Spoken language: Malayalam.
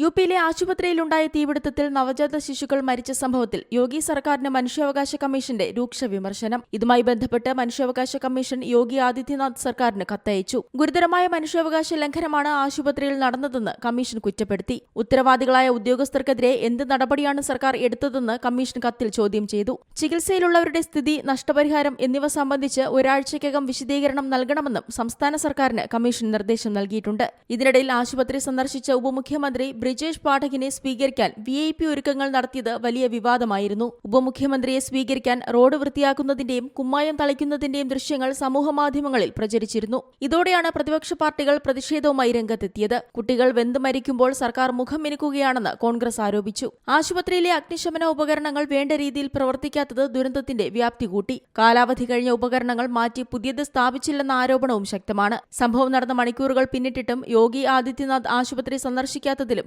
യു പിയിലെ ആശുപത്രിയിലുണ്ടായ തീപിടുത്തത്തിൽ നവജാത ശിശുക്കൾ മരിച്ച സംഭവത്തിൽ യോഗി സർക്കാരിന് മനുഷ്യാവകാശ കമ്മീഷന്റെ രൂക്ഷ വിമർശനം. ഇതുമായി ബന്ധപ്പെട്ട് മനുഷ്യാവകാശ കമ്മീഷൻ യോഗി ആദിത്യനാഥ് സർക്കാരിന് കത്തയച്ചു. ഗുരുതരമായ മനുഷ്യാവകാശ ലംഘനമാണ് ആശുപത്രിയിൽ നടന്നതെന്ന് കമ്മീഷൻ കുറ്റപ്പെടുത്തി. ഉത്തരവാദികളായ ഉദ്യോഗസ്ഥർക്കെതിരെ എന്ത് നടപടിയാണ് സർക്കാർ എടുത്തതെന്ന് കമ്മീഷൻ കത്തിൽ ചോദ്യം ചെയ്തു. ചികിത്സയിലുള്ളവരുടെ സ്ഥിതി നഷ്ടപരിഹാരം എന്നിവ സംബന്ധിച്ച് ഒരാഴ്ചയ്ക്കകം വിശദീകരണം നൽകണമെന്നും സംസ്ഥാന സർക്കാരിന് കമ്മീഷൻ നിർദ്ദേശം നൽകിയിട്ടുണ്ട്. ഇതിനിടയിൽ ആശുപത്രി സന്ദർശിച്ച ഉപമുഖ്യമന്ത്രി ബ്രിജേഷ് പാഠകിനെ സ്വീകരിക്കാൻ വി ഐ പി ഒരുക്കങ്ങൾ നടത്തിയത് വലിയ വിവാദമായിരുന്നു. ഉപമുഖ്യമന്ത്രിയെ സ്വീകരിക്കാൻ റോഡ് വൃത്തിയാക്കുന്നതിന്റെയും കുമ്മായം തളിക്കുന്നതിന്റെയും ദൃശ്യങ്ങൾ സമൂഹമാധ്യമങ്ങളിൽ പ്രചരിച്ചിരുന്നു. ഇതോടെയാണ് പ്രതിപക്ഷ പാർട്ടികൾ പ്രതിഷേധവുമായി രംഗത്തെത്തിയത്. കുട്ടികൾ വെന്ത് മരിക്കുമ്പോൾ സർക്കാർ മുഖം മിനുക്കുകയാണെന്ന് കോൺഗ്രസ് ആരോപിച്ചു. ആശുപത്രിയിലെ അഗ്നിശമന ഉപകരണങ്ങൾ വേണ്ട രീതിയിൽ പ്രവർത്തിക്കാത്തത് ദുരന്തത്തിന്റെ വ്യാപ്തി കൂട്ടി. കാലാവധി കഴിഞ്ഞ ഉപകരണങ്ങൾ മാറ്റി പുതിയത് സ്ഥാപിച്ചില്ലെന്ന ആരോപണവും ശക്തമാണ്. സംഭവം നടന്ന മണിക്കൂറുകൾ പിന്നിട്ടിട്ടും യോഗി ആദിത്യനാഥ് ആശുപത്രി സന്ദർശിക്കാത്തതിലും